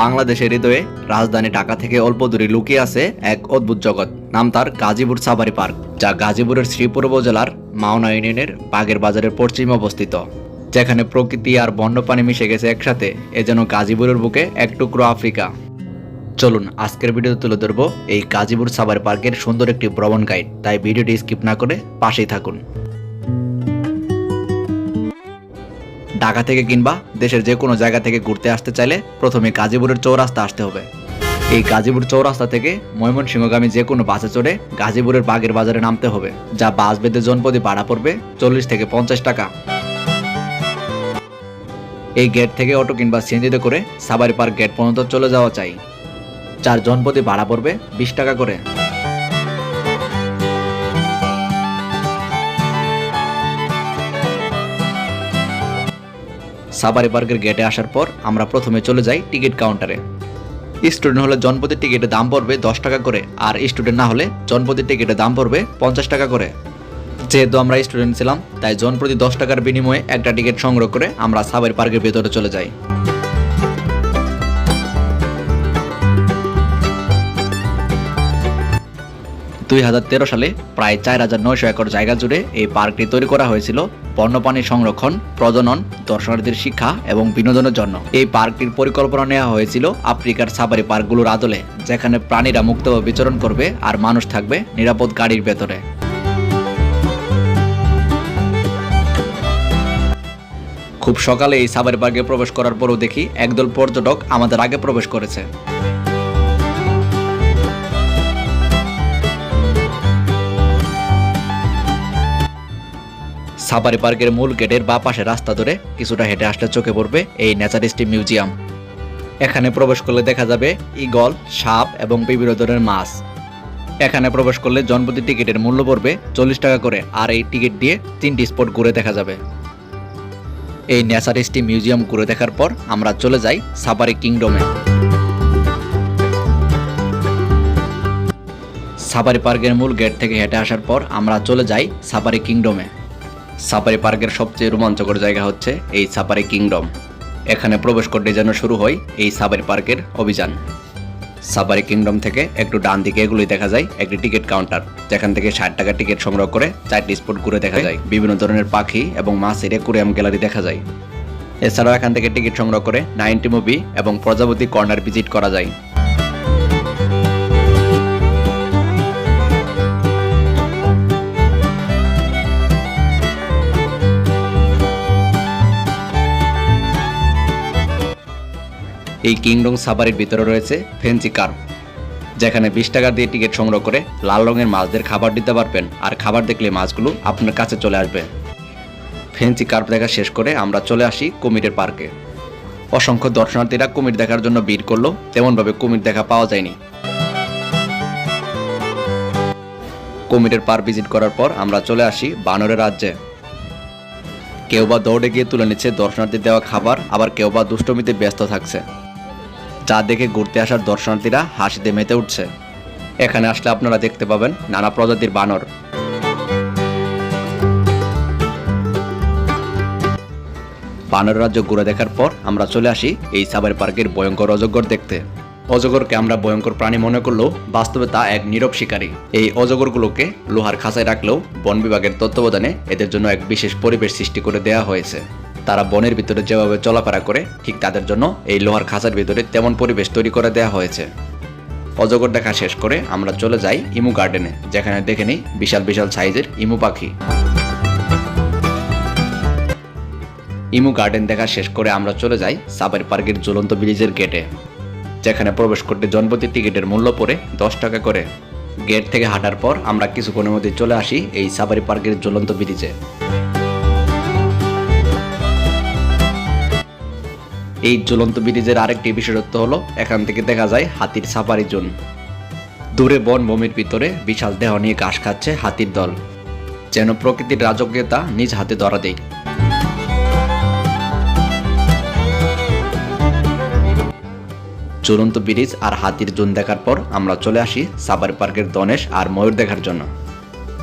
বাংলাদেশের হৃদয়ে রাজধানী ঢাকা থেকে অল্প দূরে লুকিয়ে আছে এক অদ্ভুত জগৎ। নাম তার গাজীপুর সাফারি পার্ক, যা গাজীপুরের শ্রীপুর উপজেলার মাওনা ইউনিয়নের বাগের বাজারের পশ্চিমে অবস্থিত, যেখানে প্রকৃতি আর বন্যপ্রাণী মিশে গেছে একসাথে, এ যেন গাজীপুরের বুকে এক টুকরো আফ্রিকা। চলুন, আজকের ভিডিওতে তুলে ধরবো এই গাজীপুর সাফারি পার্কের সুন্দর একটি ভ্রমণ গাইড তাই ভিডিওটি স্কিপ না করে পাশেই থাকুন। ঢাকা থেকে কিংবা দেশের যে কোনো জায়গা থেকে ঘুরতে আসতে চাইলে প্রথমে গাজীপুরের চৌরাস্তা আসতে হবে। এই গাজীপুর চৌরাস্তা থেকে ময়মনসিংহগামী যে কোনো বাসে চড়ে গাজীপুরের বাগের বাজারে নামতে হবে, যা বাস বেঁধে জনপদে ভাড়া পড়বে চল্লিশ থেকে পঞ্চাশ টাকা। এই গেট থেকে অটো কিংবা সিএনজিতে করে সাবারি পার্ক গেট পর্যন্ত চলে যাওয়া চাই চার জনপদে ভাড়া পড়বে বিশ টাকা করে। সাবারি পার্কের গেটে আসার পর আমরা প্রথমে চলে যাই টিকিট কাউন্টারে স্টুডেন্ট হলে জনপতি টিকিটের দাম পড়বে দশ টাকা করে, আর স্টুডেন্ট না হলে জনপতি টিকিটের দাম পড়বে পঞ্চাশ টাকা করে। যেহেতু আমরা স্টুডেন্ট ছিলাম, তাই জনপ্রতি দশ টাকার বিনিময়ে একটা টিকিট সংগ্রহ করে আমরা সাবারি পার্কের ভেতরে চলে যাই। দুই হাজার তেরো সালে প্রায় চার হাজার নয়শো একর জায়গা জুড়ে এই পার্কটি তৈরি করা হয়েছিল। বন্যপ্রাণী সংরক্ষণ, প্রজনন দর্শনার্থীর শিক্ষা এবং বিনোদনের জন্য। এই পার্কটির পরিকল্পনা নেওয়া হয়েছিল আফ্রিকার সাফারি পার্কগুলোর আদলে, যেখানে প্রাণীরা মুক্তভাবে বিচরণ করবে আর মানুষ থাকবে নিরাপদ গাড়ির ভেতরে। খুব সকালে এই সাফারি পার্কে প্রবেশ করার পরও দেখি একদল পর্যটক আমাদের আগে প্রবেশ করেছে। সাফারি পার্কের মূল গেটের বা পাশে রাস্তা ধরে কিছুটা হেঁটে আসলে চোখে পড়বে এই ন্যাচারিস্টি মিউজিয়াম। এখানে প্রবেশ করলে দেখা যাবে ইগল সাপ এবং বিভিন্ন ধরনের মাছ। এখানে প্রবেশ করলে জনপ্রতি টিকিটের মূল্য পড়বে চল্লিশ টাকা করে আর এই টিকিট দিয়ে তিনটি স্পট ঘুরে দেখা যাবে। এই ন্যাচারিস্টি মিউজিয়াম ঘুরে দেখার পর আমরা চলে যাই সাফারি কিংডমে। সাফারি পার্কের মূল গেট থেকে হেঁটে আসার পর আমরা চলে যাই সাফারি কিংডমে। সাফারি পার্কের সবচেয়ে রোমাঞ্চকর জায়গা হচ্ছে এই সাফারি কিংডম। এখানে প্রবেশ করতে যেন শুরু হয় এই সাফারি পার্কের অভিযান। সাফারি কিংডম থেকে একটু ডান দিকে এগুলোই দেখা যায়, একটি টিকিট কাউন্টার। যেখান থেকে ষাট টাকা টিকিট সংগ্রহ করে চারটি স্পট ঘুরে দেখা যায়। বিভিন্ন ধরনের পাখি এবং মাছের একুরিয়াম গ্যালারি দেখা যায়। এছাড়াও এখান থেকে টিকিট সংগ্রহ করে নাইনটি মুভি এবং প্রজাপতি কর্নার ভিজিট করা যায়। এই কিংডম সাফারির ভিতরে রয়েছে ফেন্সি কার্প যেখানে বিশ টাকা দিয়ে টিকিট সংগ্রহ করে লাল রঙের মাছদের খাবার দিতে পারবেন আর খাবার দেখলে মাছগুলো আপনার কাছে চলে আসবে। ফেন্সি কার্প দেখা শেষ করে আমরা চলে আসি কুমিরের পার্কে। অসংখ্য দর্শনার্থীরা কুমির দেখার জন্য ভিড় করল, তেমনভাবে কুমির দেখা পাওয়া যায়নি। কুমিরের পার্ক ভিজিট করার পর আমরা চলে আসি বানরের রাজ্যে। কেউ বা দৌড়ে গিয়ে তুলে নিচ্ছে দর্শনার্থী দেওয়া খাবার, আবার কেউ বা দুষ্টমিতে ব্যস্ত থাকছে। যা দেখে ঘুরতে আসার দর্শনার্থীরা হাসিতে মেতে উঠছে। এখানে আসলে আপনারা দেখতে পাবেন নানা প্রজাতির বানর। বানর রাজ্য ঘুরে দেখার পর আমরা চলে আসি এই সাবার পার্কের ভয়ঙ্কর অজগর দেখতে। অজগরকে আমরা ভয়ঙ্কর প্রাণী মনে করলেও বাস্তবে তা এক নীরব শিকারী। এই অজগরগুলোকে লোহার খাঁচায় রাখলেও বন বিভাগের তত্ত্বাবধানে এদের জন্য এক বিশেষ পরিবেশ সৃষ্টি করে দেয়া হয়েছে। তারা বনের ভিতরে যেভাবে চলাফেরা করে, ঠিক তাদের জন্য এই লোহার খাঁচার ভিতরে তেমন পরিবেশ তৈরি করে দেওয়া হয়েছে। অজগর দেখা শেষ করে আমরা চলে যাই ইমু গার্ডেনে, যেখানে দেখে নিই বিশাল বিশাল সাইজের ইমু পাখি। ইমু গার্ডেন দেখা শেষ করে আমরা চলে যাই সাবারি পার্কের ঝুলন্ত ব্রিজের গেটে, যেখানে প্রবেশ করতে জনপ্রতি টিকিটের মূল্য পড়ে দশ টাকা করে। গেট থেকে হাঁটার পর আমরা কিছুক্ষণের মধ্যে চলে আসি এই সাবারি পার্কের জ্বলন্ত ব্রিজে। এই ঝুলন্ত ব্রিজের আরেকটি বিশেষত্ব হলো, এখান থেকে দেখা যায় হাতির সাফারি জোন। দূরে বনভূমির ভিতরে বিশাল দেহ নিয়ে ঘাস খাচ্ছে হাতির দল, যেন প্রকৃতির রাজকীয়তা নিজ হাতে ধরা দেয় চূড়ান্ত ব্রিজ আর হাতির জোন দেখার পর আমরা চলে আসি সাফারি পার্কের দনেশ আর ময়ূর দেখার জন্য।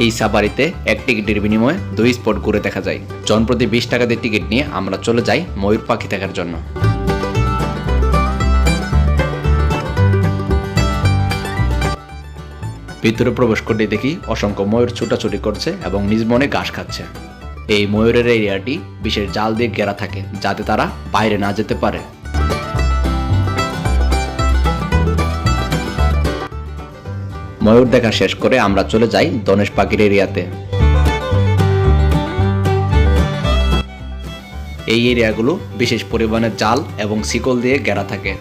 এই সাফারিতে এক টিকিটের বিনিময়ে দুই স্পট ঘুরে দেখা যায়। জনপ্রতি বিশ টাকা দিয়ে টিকিট নিয়ে আমরা চলে যাই ময়ূর পাখি দেখার জন্য। ভিতরে প্রবেশ করলে দেখি অসংখ্য ময়ূর ছোটাছুটি করছে এবং নিজ মনে ঘাস খাচ্ছে। এই ময়ূরের এরিয়াটি বিশেষ জাল দিয়ে ঘেরা থাকে, যাতে তারা বাইরে না যেতে পারে। ময়ূর দেখা শেষ করে আমরা চলে যাই দনেশ পাখির এরিয়াতে। এই এরিয়াগুলো বিশেষ পরিমাণে জাল এবং শিকল দিয়ে ঘেরা থাকে।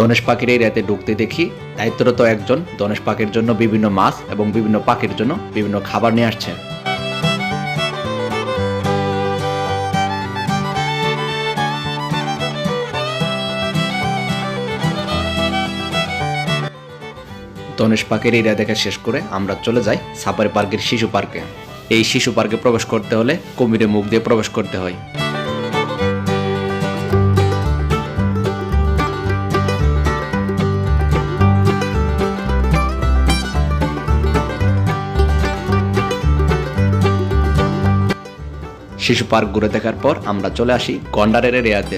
দনেশ পাখির এরিয়াতে ঢুকতে দেখি দায়িত্বরত একজন দনেশ পাখির জন্য বিভিন্ন মাছ এবং বিভিন্ন পাখির জন্য বিভিন্ন খাবার নিয়ে আসছে। ধনেশ পাখির এরিয়া দেখা শেষ করে আমরা চলে যাই সাফারি পার্কের শিশু পার্কে। এই শিশু পার্কে প্রবেশ করতে হলে কুমিরের মুখ দিয়ে প্রবেশ করতে হয়। শিশু পার্ক ঘুরে দেখার পর আমরা চলে আসি গন্ডারের এরিয়াতে।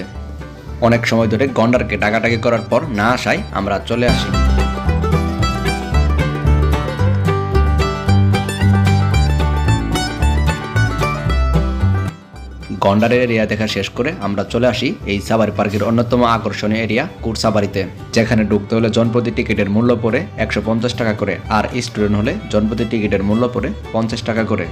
অনেক সময় ধরে গন্ডারকে ডাকাটাকি করার পর না আসায় আমরা চলে আসি। গন্ডারের এরিয়া দেখা শেষ করে আমরা চলে আসি এই সাবারি পার্কের অন্যতম আকর্ষণীয় এরিয়া কুরসাবাড়িতে যেখানে ঢুকতে হলে জনপ্রতি টিকিটের মূল্য পড়ে একশো পঞ্চাশ টাকা করে আর স্টুডেন্ট হলে জনপ্রতি টিকিটের মূল্য পড়ে পঞ্চাশ টাকা করে।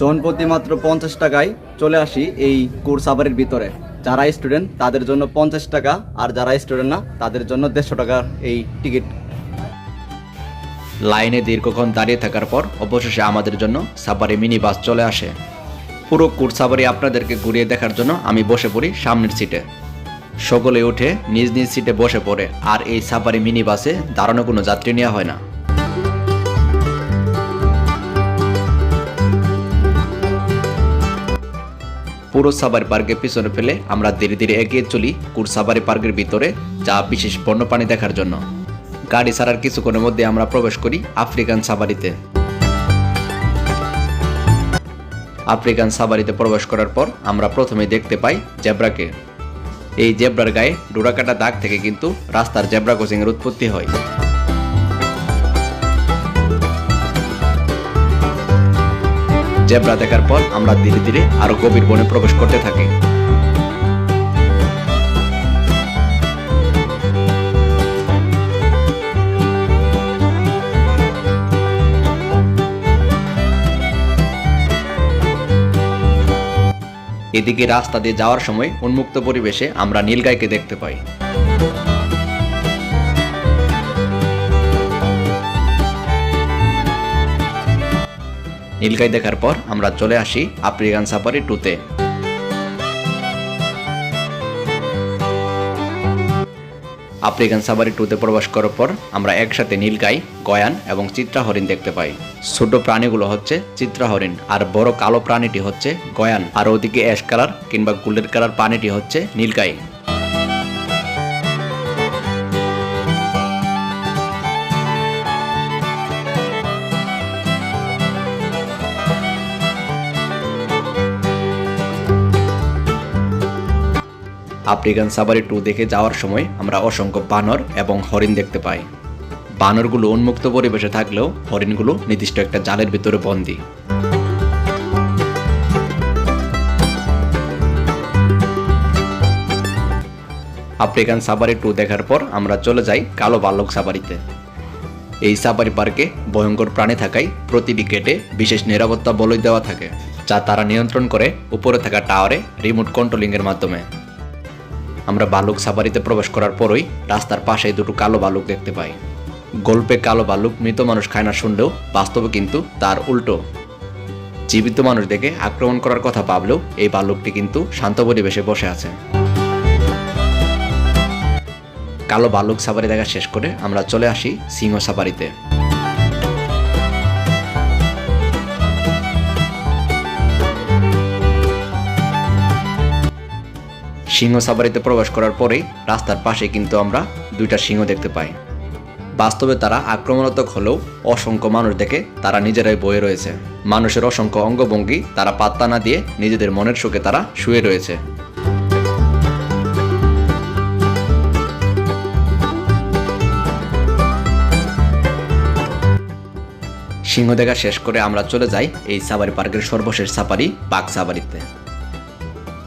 জনপ্রতি মাত্র পঞ্চাশ টাকায় চলে আসি এই কোর্স ভিতরে। যারা স্টুডেন্ট তাদের জন্য পঞ্চাশ টাকা, আর যারা স্টুডেন্ট না, তাদের জন্য দেড়শো টাকার এই টিকিট লাইনে দীর্ঘক্ষণ দাঁড়িয়ে থাকার পর, অবশেষে আমাদের জন্য সাফারি মিনি বাস চলে আসে। পুরো কুর সাফারি আপনাদেরকে ঘুরিয়ে দেখার জন্য আমি বসে পড়ি সামনের সিটে সকলে উঠে নিজ নিজ সিটে বসে পড়ে, আর এই সাফারি মিনি বাসে দাঁড়ানো কোনো যাত্রী নেওয়া হয় না। পুরো সাবারি পার্কের পিছনে ফেলে আমরা ধীরে ধীরে এগিয়ে চলি কুর সাবারি পার্কের ভিতরে, যা বিশেষ বন্যপ্রাণী দেখার জন্য। গাড়ি ছাড়ার কিছুক্ষণের মধ্যে আমরা প্রবেশ করি আফ্রিকান সাবারিতে আফ্রিকান সাবারিতে প্রবেশ করার পর আমরা প্রথমে দেখতে পাই জেব্রাকে। এই জেব্রার গায়ে ডোরাকাটা দাগ থেকে কিন্তু রাস্তার জেব্রা ক্রসিংয়ের উৎপত্তি হয়। জেব্রা দেখার পর আমরা ধীরে ধীরে আরও গভীর বনে প্রবেশ করতে থাকি। এদিকে রাস্তা দিয়ে যাওয়ার সময় উন্মুক্ত পরিবেশে আমরা নীলগাইকে দেখতে পাই। নীলগাই দেখার পর আমরা চলে আসি আফ্রিকান সাফারি টুতে। আফ্রিকান সাফারি টুতে প্রবেশ করার পর আমরা একসাথে নীলগাই, গয়ান এবং চিত্রা হরিণ দেখতে পাই। ছোট প্রাণীগুলো হচ্ছে চিত্রা হরিণ আর বড় কালো প্রাণীটি হচ্ছে গয়ান। আর ওদিকে অ্যাশ কালার কিংবা গোল্ডেন কালার প্রাণীটি হচ্ছে নীলগাই। আফ্রিকান সাফারি টু দেখে যাওয়ার সময় আমরা অসংখ্য বানর এবং হরিণ দেখতে পাই। বানরগুলো উন্মুক্ত পরিবেশে থাকলেও হরিণগুলো নির্দিষ্ট একটা জালের ভিতরে বন্দী। আফ্রিকান সাফারি টু দেখার পর আমরা চলে যাই কালো বালক সাফারিতে। এই সাফারি পার্কে ভয়ঙ্কর প্রাণী থাকায় প্রতিটি গেটে বিশেষ নিরাপত্তা বলয় দেওয়া থাকে, যা তারা নিয়ন্ত্রণ করে উপরে থাকা টাওয়ারে রিমোট কন্ট্রোলিংয়ের মাধ্যমে। আমরা বালুক সাফারিতে প্রবেশ করার পরই রাস্তার পাশে দুটো কালো বালুক দেখতে পাই। গল্পে কালো বালুক মৃত মানুষ খায় না শুনলেও বাস্তবে কিন্তু তার উল্টো। জীবিত মানুষ দেখে আক্রমণ করার কথা ভাবলেও এই বালুকটি কিন্তু শান্ত পরিবেশে বসে আছে। কালো বালুক সাফারি দেখা শেষ করে আমরা চলে আসি সিংহ সাফারিতে। সিংহ সাফারিতে প্রবেশ করার পরেই রাস্তার পাশে কিন্তু আমরা দুইটা সিংহ দেখতে পাই। বাস্তবে তারা আক্রমণাত্মক হলেও অসংখ্য মানুষ দেখে তারা নিজেরাই বয়ে রয়েছে। মানুষের অসংখ্য অঙ্গভঙ্গি তারা পাত্তা না দিয়ে নিজেদের মনের শোকে তারা শুয়ে রয়েছে। সিংহ দেখা শেষ করে আমরা চলে যাই এই সাবারি পার্কের সর্বশেষ সাফারি পাক সাবারিতে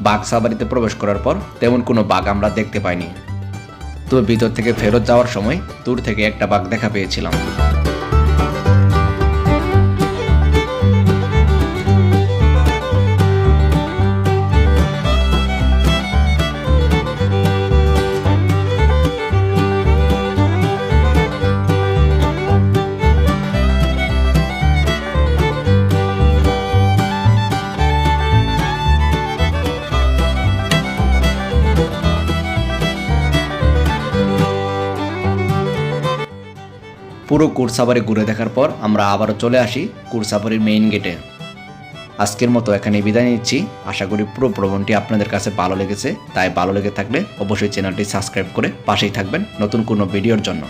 বাঘ সাফারিতে প্রবেশ করার পর তেমন কোনো বাঘ আমরা দেখতে পাইনি। তো ভিতর থেকে ফেরত যাওয়ার সময় দূর থেকে একটা বাঘ দেখা পেয়েছিলাম। পুরো কুরসাবারি ঘুরে দেখার পর আমরা আবারও চলে আসি কুরসাবারির মেইন গেটে আজকের মতো এখানে বিদায় নিচ্ছি। আশা করি পুরো ভ্রমণটি আপনাদের কাছে ভালো লেগেছে। তাই ভালো লেগে থাকলে অবশ্যই চ্যানেলটি সাবস্ক্রাইব করে পাশেই থাকবেন নতুন কোনো ভিডিওর জন্য।